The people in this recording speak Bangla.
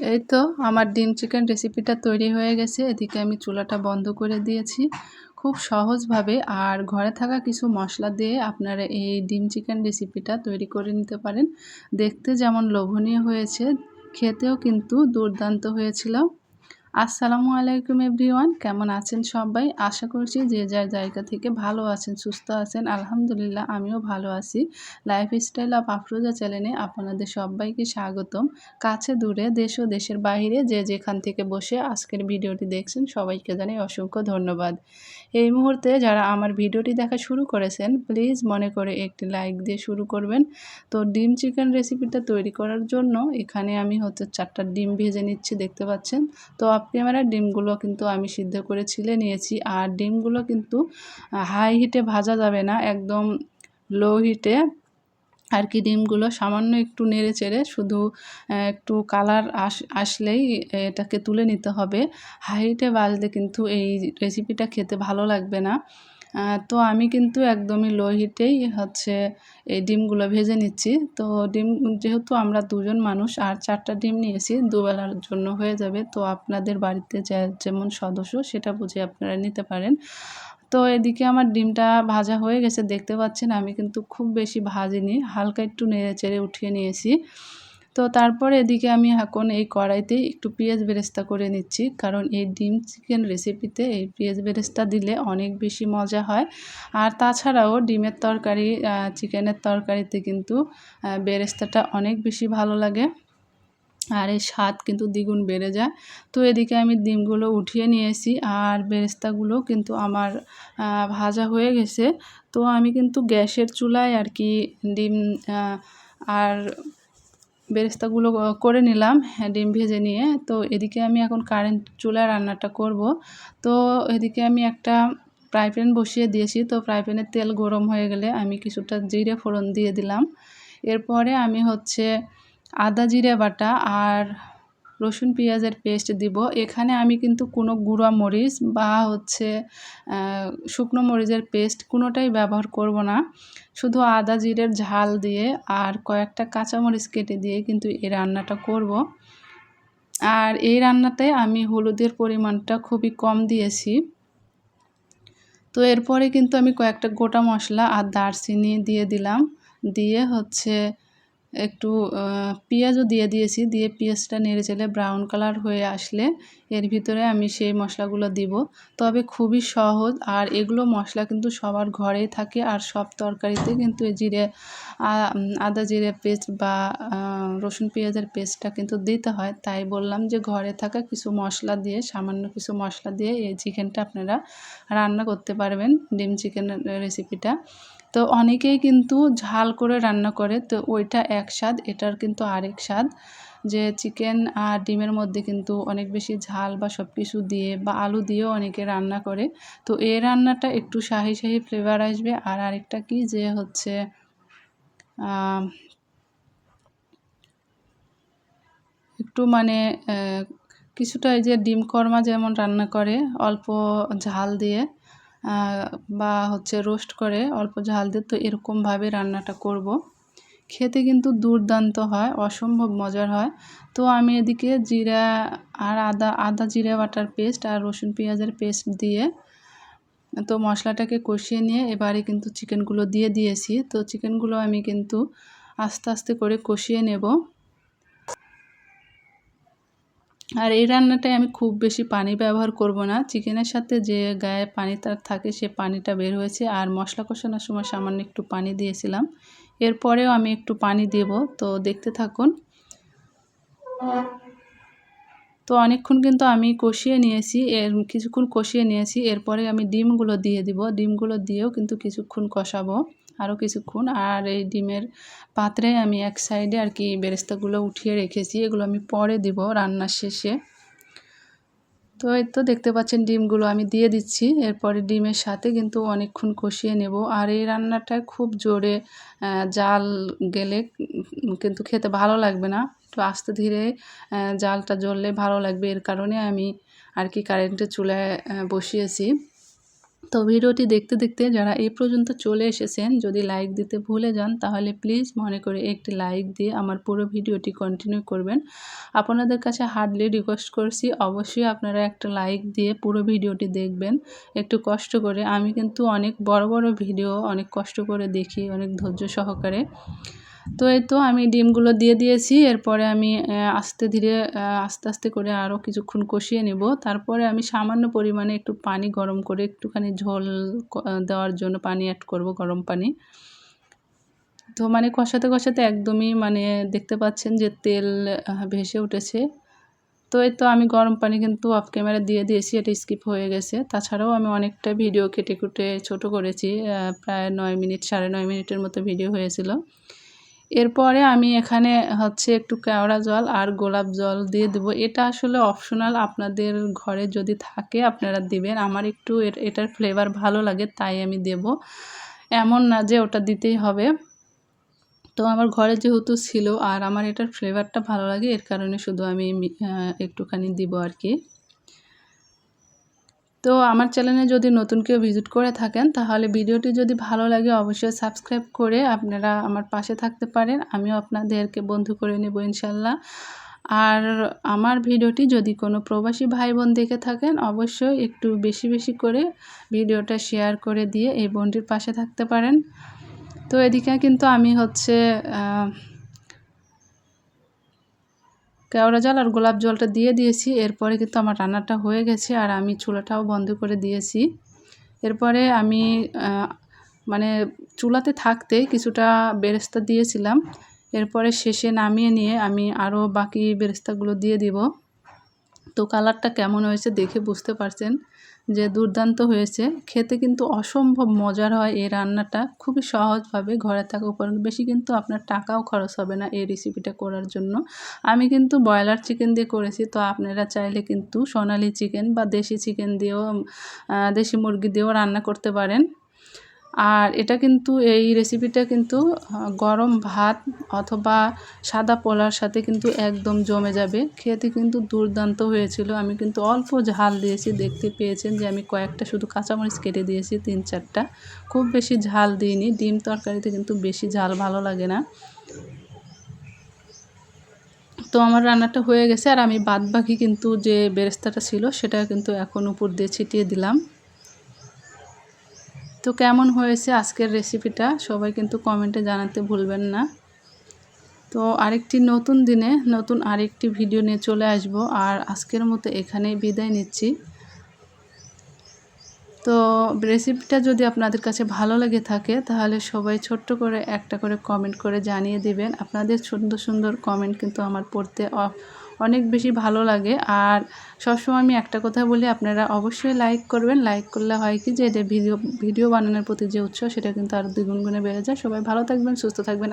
এই তো আমার ডিম চিকেন রেসিপিটা তৈরি হয়ে গেছে। এদিকে আমি চুলাটা বন্ধ করে দিয়েছি। খুব সহজভাবে আর ঘরে থাকা কিছু মশলা দিয়ে আপনারা এই ডিম চিকেন রেসিপিটা তৈরি করে নিতে পারেন। দেখতে যেমন লোভনীয় হয়েছে, খেতেও কিন্তু দুর্দান্ত হয়েছিল। আসসালামু আলাইকুম এভরিওয়ান, কেমন আছেন সবাই? আশা করছি যে যার জায়গা থেকে ভালো আছেন, সুস্থ আছেন, আলহামদুলিল্লাহ আমিও ভালো আছি। লাইফস্টাইল অফ আফরোজা চ্যানেলে আপনাদের সবাইকে স্বাগতম। কাছে দূরে, দেশ ও দেশের বাইরে যে যেখান থেকে বসে আজকের ভিডিওটি দেখছেন, সবাইকে জানাই অসংখ্য ধন্যবাদ। এই মুহূর্তে যারা আমার ভিডিওটি দেখা শুরু করেছেন প্লিজ মনে করে একটি লাইক দিয়ে শুরু করবেন। তো ডিম চিকেন রেসিপিটা তৈরি করার জন্য এখানে আমি হচ্ছে চারটা ডিম ভেজে নিচ্ছি, দেখতে পাচ্ছেন। তো অফ ক্যামেরার ডিমগুলো কিন্তু আমি সিদ্ধ করে ছিলে নিয়েছি। আর ডিমগুলো কিন্তু হাই হিটে ভাজা যাবে না, একদম লো হিটে আর কি ডিমগুলো সামান্য একটু নেড়ে চেড়ে, শুধু একটু কালার আস, আসলেই এটাকে তুলে নিতে হবে। হাইটে বাজলে কিন্তু এই রেসিপিটা খেতে ভালো লাগবে না। তো আমি কিন্তু একদমই লো হিটেই হচ্ছে এই ডিমগুলো ভেজে নিচ্ছি। তো ডিম, যেহেতু আমরা দুজন মানুষ আর চারটা ডিম নিয়েছি, দুবেলার জন্য হয়ে যাবে। তো আপনাদের বাড়িতে যেমন সদস্য, সেটা বুঝে আপনারা নিতে পারেন। তো এদিকে আমার ডিমটা ভাজা হয়ে গেছে, দেখতে পাচ্ছেন আমি কিন্তু খুব বেশি ভাজিনি, হালকা একটু নেড়ে চেড়ে উঠিয়ে নিয়েছি। তো তারপরে এদিকে আমি এখন এই কড়াইতে একটু পেঁয়াজ বেরেস্তা করে নিচ্ছি। কারণ এই ডিম চিকেন রেসিপিতে এই পেঁয়াজ বেরেস্তা দিলে অনেক বেশি মজা হয়। আর তাছাড়াও ডিমের তরকারি চিকেনের তরকারিতে কিন্তু বেরেস্তাটা অনেক বেশি ভালো লাগে। আর এই স্বাদ কিন্তু দ্বিগুণ বেড়ে যায়। তো এদিকে আমি ডিমগুলো উঠিয়ে নিয়েছি আর বেরেস্তাগুলো কিন্তু আমার ভাজা হয়ে গেছে। তো আমি কিন্তু গ্যাসের চুলায় আর কি ডিম আর বেরেস্তাগুলো করে নিলাম হ্যাঁ, ডিম ভেজে নিয়ে। তো এদিকে আমি এখন কারেন্ট চুলায় রান্নাটা করব। তো এদিকে আমি একটা ফ্রাই প্যান বসিয়ে দিয়েছি। তো ফ্রাই প্যানের তেল গরম হয়ে গেলে আমি কিছুটা জিরে ফোড়ন দিয়ে দিলাম। এরপরে আমি হচ্ছে আদা জিরে বাটা আর রসুন পেঁয়াজের পেস্ট দিব। এখানে আমি কিন্তু কোনো গুঁড়া মরিচ বা হচ্ছে শুকনো মরিচের পেস্ট কোনোটাই ব্যবহার করব না। শুধু আদা জিরের ঝাল দিয়ে আর কয়েকটা কাঁচামরিচ কেটে দিয়ে কিন্তু এই রান্নাটা করব। আর এই রান্নাতে আমি হলুদের পরিমাণটা খুবই কম দিয়েছি। তো এরপরে কিন্তু আমি কয়েকটা গোটা মশলা আর দারচিনি দিয়ে দিলাম। দিয়ে হচ্ছে একটু পেঁয়াজও দিয়ে দিয়েছি। দিয়ে পেঁয়াজটা নেড়ে চেলে ব্রাউন কালার হয়ে আসলে এর ভিতরে আমি সেই মশলাগুলো দিব। তবে খুবই সহজ আর এগুলো মশলা কিন্তু সবার ঘরেই থাকে আর সব তরকারিতে কিন্তু এই জিরে আদা জিরে পেস্ট বা রসুন পেঁয়াজের পেস্টটা কিন্তু দিতে হয়। তাই বললাম যে ঘরে থাকা কিছু মশলা দিয়ে, সামান্য কিছু মশলা দিয়ে এই চিকেনটা আপনারা রান্না করতে পারবেন, ডিম চিকেন রেসিপিটা তো অনেকেই কিন্তু ঝাল করে রান্না করে, তো ওইটা এক স্বাদ, এটার কিন্তু আরেক স্বাদ। যে চিকেন আর ডিমের মধ্যে কিন্তু অনেক বেশি ঝাল বা সব কিছু দিয়ে বা আলু দিয়েও অনেকে রান্না করে। তো এই রান্নাটা একটু শাহি শাহি ফ্লেভার আসবে। আর আরেকটা কি যে হচ্ছে একটু মানে কিছুটা এই যে ডিম কর্মা যেমন রান্না করে, অল্প ঝাল দিয়ে। বা হচ্ছে রোস্ট করে অল্প ঝাল দিয়ে তো এরকমভাবে রান্নাটা করব। খেতে কিন্তু দুর্দান্ত হয়, অসম্ভব মজার হয়। তো আমি এদিকে জিরা আর আদা আদা জিরা বাটার পেস্ট আর রসুন পেঁয়াজের পেস্ট দিয়ে তো মশলাটাকে কষিয়ে নিয়ে এবারে কিন্তু চিকেনগুলো দিয়ে দিয়েছি। তো চিকেনগুলো আমি কিন্তু আস্তে আস্তে করে কষিয়ে নেব। আর এই রান্নাটায় আমি খুব বেশি পানি ব্যবহার করব না। চিকেনের সাথে যে গায়ে পানি তার থাকে সে পানিটা বের হয়েছে। আর মশলা কষানোর সময় সামান্য একটু পানি দিয়েছিলাম। এরপরেও আমি একটু পানি দেব। তো দেখতে থাকুন। তো অনেকক্ষণ কিন্তু আমি কষিয়ে নিয়েছি। এর কিছুক্ষণ কষিয়ে নিয়েছি। এরপরে আমি ডিমগুলো দিয়ে দিব। ডিমগুলো দিয়েও কিন্তু কিছুক্ষণ কষাবো। আরও কিছুক্ষণ। আর এই ডিমের পাত্রে আমি এক সাইডে আর কি বেরেস্তাগুলো উঠিয়ে রেখেছি। এগুলো আমি পরে দিব রান্নার শেষে। তো এই তো দেখতে পাচ্ছেন ডিমগুলো আমি দিয়ে দিচ্ছি। এরপরে ডিমের সাথে কিন্তু অনেকক্ষণ কষিয়ে নেব। আর এই রান্নাটা খুব জোরে জাল গেলে কিন্তু খেতে ভালো লাগবে না। একটু আস্তে ধীরে জালটা জ্বললে ভালো লাগবে। এর কারণে আমি আর কি কারেন্টের চুলায় বসিয়েছি। তো ভিডিওটি দেখতে দেখতে যারা এই পর্যন্ত চলে এসেছেন, যদি লাইক দিতে ভুলে যান, তাহলে প্লিজ মনে করে একটি লাইক দিয়ে আমার পুরো ভিডিওটি কন্টিনিউ করবেন। আপনাদের কাছে হার্ডলি রিকোয়েস্ট করছি, অবশ্যই আপনারা একটা লাইক দিয়ে পুরো ভিডিওটি দেখবেন। একটু কষ্ট করে, আমি কিন্তু অনেক বড় বড় ভিডিও অনেক কষ্ট করে দেখি, অনেক ধৈর্য সহকারে। তো এই তো আমি ডিমগুলো দিয়ে দিয়েছি, এরপরে আমি আস্তে ধীরে আস্তে আস্তে করে আরও কিছুক্ষণ কষিয়ে নেব। তারপরে আমি সামান্য পরিমাণে একটু পানি গরম করে একটুখানি ঝোল দেওয়ার জন্য পানি অ্যাড করব, গরম পানি। তো মানে কষাতে কষাতে একদমই মানে দেখতে পাচ্ছেন যে তেল ভেসে উঠেছে। তো এই তো আমি গরম পানি কিন্তু অফ ক্যামেরা দিয়ে দিয়েছি, এটা স্কিপ হয়ে গেছে। তাছাড়াও আমি অনেকটা ভিডিও কেটে কুটে ছোট করেছি প্রায় নয় মিনিট, সাড়ে নয় মিনিটের মতো ভিডিও হয়েছিল। এরপরে আমি এখানে হচ্ছে একটু কেওড়া জল আর গোলাপ জল দিয়ে দেব। এটা আসলে অপশনাল আপনাদের ঘরে যদি থাকে আপনারা দিবেন। আমার একটু এটার ফ্লেভার ভালো লাগে, তাই আমি দেব। এমন না যে ওটা দিতেই হবে। তো আমার ঘরে যেহেতু ছিল আর আমার এটার ফ্লেভারটা ভালো লাগে, এর কারণে শুধু আমি একটুখানি দিব আর কি। তো আমার চ্যানেলে যদি নতুন কেউ ভিজিট করে থাকেন, তাহলে ভিডিওটি যদি ভালো লাগে অবশ্যই সাবস্ক্রাইব করে আপনারা আমার পাশে থাকতে পারেন, আমিও আপনাদেরকে বন্ধু করে নেব ইনশাল্লাহ। আর আমার ভিডিওটি যদি কোনো প্রবাসী ভাই বোন দেখে থাকেন, অবশ্যই একটু বেশি বেশি করে ভিডিওটা শেয়ার করে দিয়ে এই বোনটির পাশে থাকতে পারেন। তো এদিকে কিন্তু আমি হচ্ছে কেওড়া জল আর গোলাপ জলটা দিয়ে দিয়েছি। এরপরে কিন্তু আমার রান্নাটা হয়ে গেছে আর আমি চুলাটাও বন্ধ করে দিয়েছি। এরপরে আমি মানে চুলাতে থাকতে কিছুটা বেরেস্তা দিয়েছিলাম। এরপরে শেষে নামিয়ে নিয়ে আমি আরও বাকি বেরেস্তাগুলো দিয়ে দিব। তো কালারটা কেমন হয়েছে দেখে বুঝতে পারছেন? যে দুর্দান্ত হয়েছে। খেতে কিন্তু অসম্ভব মজার হয় এই রান্নাটা। খুবই সহজভাবে ঘরে থাকা উপকরণ। বেশি কিন্তু আপনার টাকাও খরচ হবে না এই রেসিপিটা করার জন্য। আমি কিন্তু ব্রয়লার চিকেন দিয়ে করেছি। তো আপনারা চাইলে কিন্তু সোনালি চিকেন বা দেশি চিকেন দিয়েও দেশি মুরগি দিয়েও রান্না করতে পারেন। আর এটা কিন্তু এই রেসিপিটা কিন্তু গরম ভাত অথবা সাদা পোলার সাথে কিন্তু একদম জমে যাবে। খেতে কিন্তু দুর্দান্ত হয়েছিল। আমি কিন্তু অল্প ঝাল দিয়েছি, দেখতে পেয়েছেন যে আমি কয়েকটা শুধু কাঁচামরিচ কেটে দিয়েছি, তিন চারটা। খুব বেশি ঝাল দিইনি, ডিম তরকারিতে কিন্তু বেশি ঝাল ভালো লাগে না। তো আমার রান্নাটা হয়ে গেছে আর আমি বাদ বাকি কিন্তু যে বেরেস্তাটা ছিল সেটা কিন্তু এখন উপর দিয়ে ছিটিয়ে দিলাম। তো কেমন হয়েছে আজকের রেসিপিটা সবাই কিন্তু কমেন্টে জানাতে ভুলবেন না। তো আরেকটি নতুন দিনে নতুন আরেকটি ভিডিও নিয়ে চলে আসব। আর আজকের মতো এখানেই বিদায় নিচ্ছি। তো রেসিপিটা যদি আপনাদের কাছে ভালো লেগে থাকে, তাহলে সবাই ছোট্ট করে একটা করে কমেন্ট করে জানিয়ে দিবেন। আপনাদের সুন্দর সুন্দর কমেন্ট কিন্তু আমার পড়তে অনেক বেশি ভালো লাগে। আর সবসময় আমি একটা কথা বলি, আপনারা অবশ্যই লাইক করবেন। লাইক করলে হয় কি যে এটা ভিডিও ভিডিও বানানোর প্রতি যে উৎসাহ, সেটা কিন্তু আরও দ্বিগুণ গুণে বেড়ে যায়। সবাই ভালো থাকবেন, সুস্থ থাকবেন।